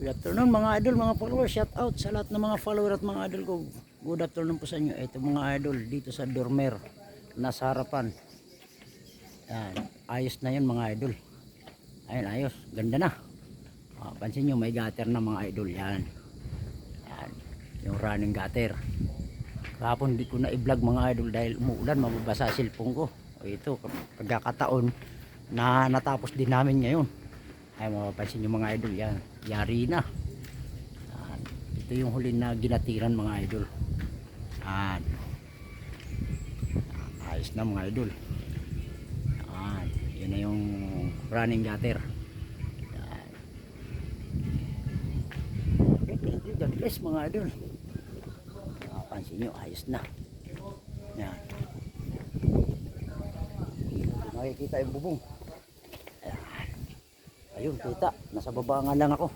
Good afternoon mga idol, mga followers. Shout out sa lahat ng mga follower at mga idol ko. Good afternoon po sa inyo. Ito mga idol dito sa Dormer. Nasa harapan. Yan. Ayos na yun mga idol. Ayun, ayos. Ganda na. Ah, pansin nyo, may gutter na mga idol. Yan. Yan. Yung running gutter. Kahapon di ko na i-vlog mga idol dahil umuulan, mababasa cellphone ko. O ito, pagkakataon na natapos din namin ngayon. Ay mapapansin nyo mga idol yan. Yari na. Yan. Ito yung huli na ginatiran mga idol. Yan. Ayos na mga idol. Yan. Yun na yung running gutter. Yan. God bless mga idol. Mapapansin nyo, ayos na. Yan. Makikita yung bubong. Ayun, kita. Nasa baba nga lang ako.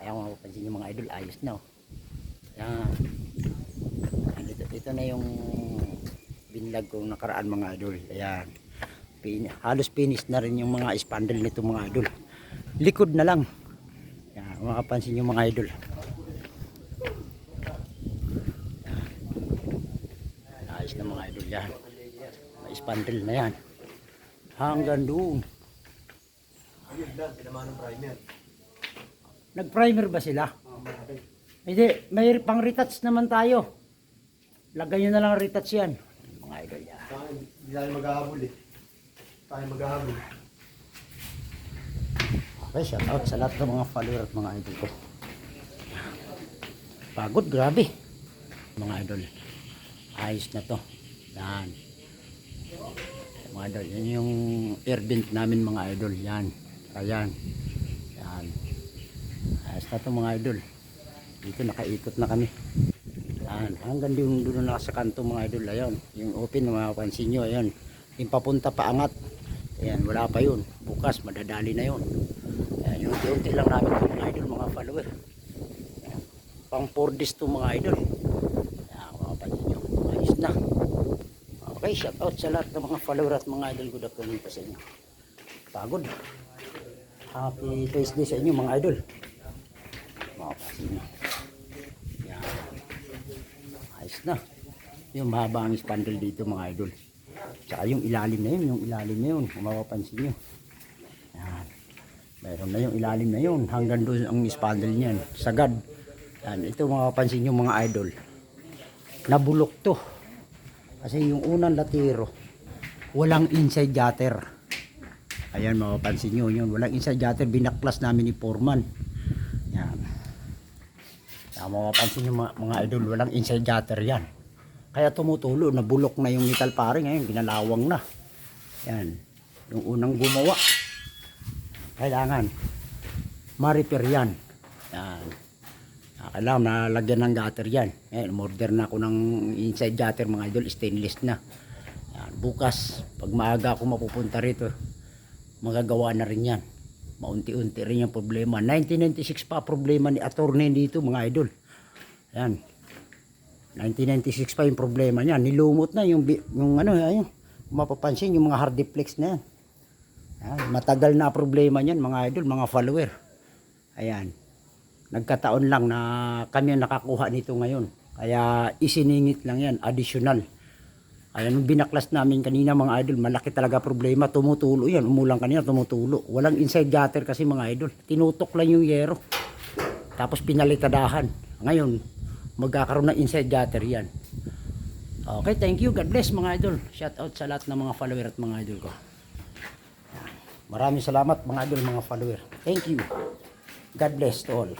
Kaya kung mapapansin yung mga idol, ayos na. Oh. Yan. Dito, dito na yung binlag kong nakaraan mga idol. Ayan. Pin, halos finish na rin yung mga spandrel nito mga idol. Likod na lang. Yan, makapansin yung mga idol. Ayos na mga idol yan. May na yan. Hanggang doon. Yun lang, tinamaan ng primer. Nag-primer ba sila? Oh, marami. Hindi, may pang retouch naman tayo. Lagay nyo na lang retouch yan. Mga idol. Tayo, hindi tayo maghahabol eh. Tayo maghahabol. Okay, shout out sa lahat ng mga follower at mga idol ko. Pagod, grabe. Mga idol. Ayos na to. Yan. Mga idol, yan yung air vent namin mga idol. Yan. Ayan. Yan. Ayos na to mga idol. Dito nakaikot na kami. Yan. Hanggang doon doon na sa kanto mga idol. Ayan. Yung open mga pansin nyo. Ayan. Yung papunta paangat. Ayan. Wala pa yun. Bukas madadali na yun. Ayan. Yung unti-unti lang namin ito, mga idol. Mga follower. Ayan. Pang 4 days to mga idol. Ayan. Mga pansin nyo. Ayos na. Okay. Shout out sa lahat ng mga follower at mga idol. Good afternoon po sa inyo. Pagod. Happy Thursday sa inyo mga idol. Nyo. Yan. Ayos na. Yung mahaba ang spandrel dito mga idol. Tsaka yung ilalim na yun, yung ilalim na yun, kung mapapansin nyo. Yan. Meron na yung ilalim na yun, hanggang doon ang spandrel niyan. Sagad. Yan. Ito mapapansin nyo mga idol. Nabulok to. Kasi yung unang latiro, walang inside gutter. Ayan mapapansin nyo yun. Walang inside gutter, binaklas namin ni Foreman. Yan. Kaya mapapansin nyo mga, mga idol, walang inside gutter yan. Kaya tumutulo, nabulok na yung metal pare ngayon, ginalawang na. Yan. Yung unang gumawa. Kailangan ma-repair yan. Yan. Ah, Kailangan nalagyan ng gutter yan. Ngayon, order na ako ng inside gutter mga idol, stainless na. Yan. Bukas, pag maaga ako mapupunta rito, magagawa na rin yan. Maunti-unti rin yung problema. 1996 pa problema ni attorney dito mga idol. Yan. 1996 pa yung problema niya. Nilumot na yung, yung ano, ayun. Mapapansin yung mga hardiplex na yan. Yan. Matagal na problema niyan mga idol, mga follower. Ayan. Nagkataon lang na kami ang nakakuha nito ngayon. Kaya isiningit lang yan, additional. Ayan, nung binaklas namin kanina mga idol, malaki talaga problema. Tumutulo yan. Umulang kanina, tumutulo. Walang inside gutter kasi mga idol. Tinutok lang yung yero. Tapos pinalitadahan. Ngayon, magkakaroon ng inside gutter yan. Okay, thank you. God bless mga idol. Shout out sa lahat ng mga follower at mga idol ko. Maraming salamat mga idol, mga follower. Thank you. God bless to all.